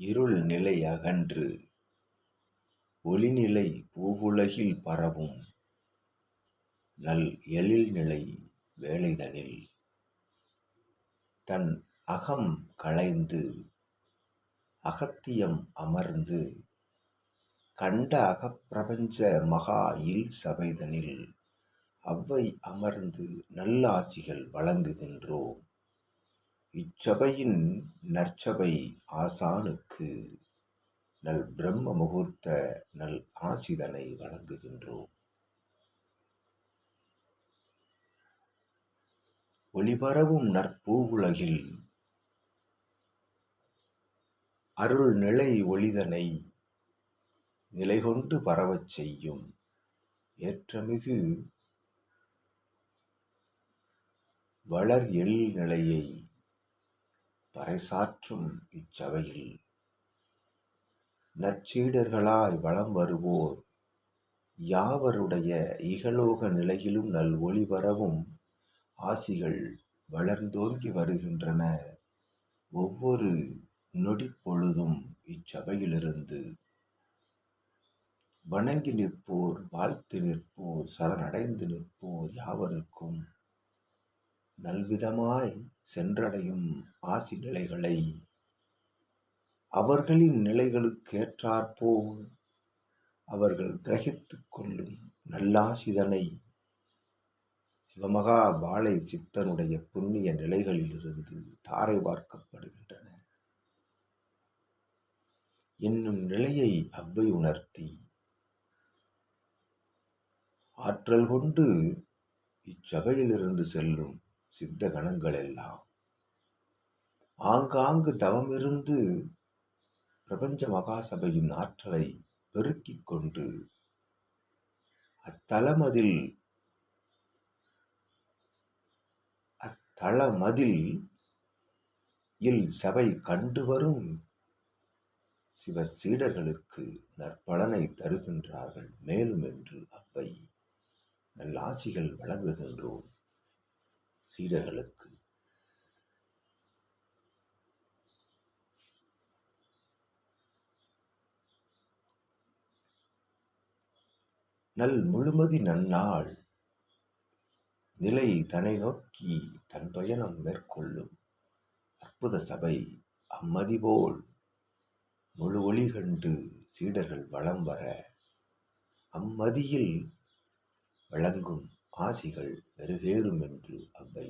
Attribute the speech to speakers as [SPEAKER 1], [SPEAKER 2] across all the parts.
[SPEAKER 1] இருள் நிலை அகன்று ஒளிநிலை பூவுலகில் பரவும் நல் எழில்நிலை வேலைதனில் தன் அகம் களைந்து அகத்தியம் அமர்ந்து கண்ட அகப்பிரபஞ்ச மகா இல் சபைதனில் அவ்வை அமர்ந்து நல்லாசிகள் வழங்குகின்றோம். இச்சபையின் நற்சபை ஆசானுக்கு நல் பிரம்ம முகூர்த்த நல் ஆசிதனை வழங்குகின்றோம். ஒளிபரவும் நற்பூவுலகில் அருள் நிலை ஒளிதனை நிலைகொண்டு பரவச் செய்யும் ஏற்றமிகு வளர் எழில் நிலையை பறைசாற்றும் இச்சபையில் நற்சீடர்களாய் வலம் வருவோர் யாவருடைய இகலோக நிலையிலும் நல் ஒளி வரவும் ஆசிகள் வளர்ந்தோங்கி வருகின்றன. ஒவ்வொரு நொடிப்பொழுதும் இச்சபையிலிருந்து வணங்கி நிற்போர் வாழ்த்து நிற்போர் சரணடைந்து நிற்போர் யாவருக்கும். நல்விதமாய் சென்றடையும் ஆசி நிலைகளை அவர்களின் நிலைகளுக்கேற்றாற்போல் அவர்கள் கிரகித்துக் கொள்ளும் நல்லாசிதனை சிவமகா பாலை சித்தனுடைய புண்ணிய நிலைகளிலிருந்து தாரை பார்க்கப்படுகின்றன. என்னும் நிலையை அவ்வை உணர்த்தி ஆற்றல் கொண்டு இச்சபையிலிருந்து செல்லும் சித்த கணங்கள் எல்லாம் ஆங்காங்கு தவமிருந்து பிரபஞ்ச மகாசபையின் ஆற்றலை பெருக்கிக் கொண்டு அத்தலமதில் அத்தளமதில் இல் சபை கண்டு வரும் சிவ சீடர்களுக்கு நற்பலனை தருகின்றார்கள் மேலும் என்று அவ்வை நல்லாசிகள் வழங்குகின்றோம். சீடர்களுக்கு. நல் முழுமதி நன்னாள் நிலை தனை நோக்கி தன் பயணம் மேற்கொள்ளும். அற்புத சபை அம்மதி போல் முழு ஒளி கண்டு சீடர்கள் வளம் வர அம்மதியில் வழங்கும் ஆசிகள் மெருகேறும் என்று அவ்வை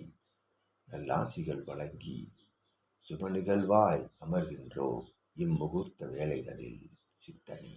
[SPEAKER 1] நல்லாசிகள் வழங்கி சுப நிகழ்வாய் அமர்கின்றோ இம்முகூர்த்த வேலைகளில் சித்தனே.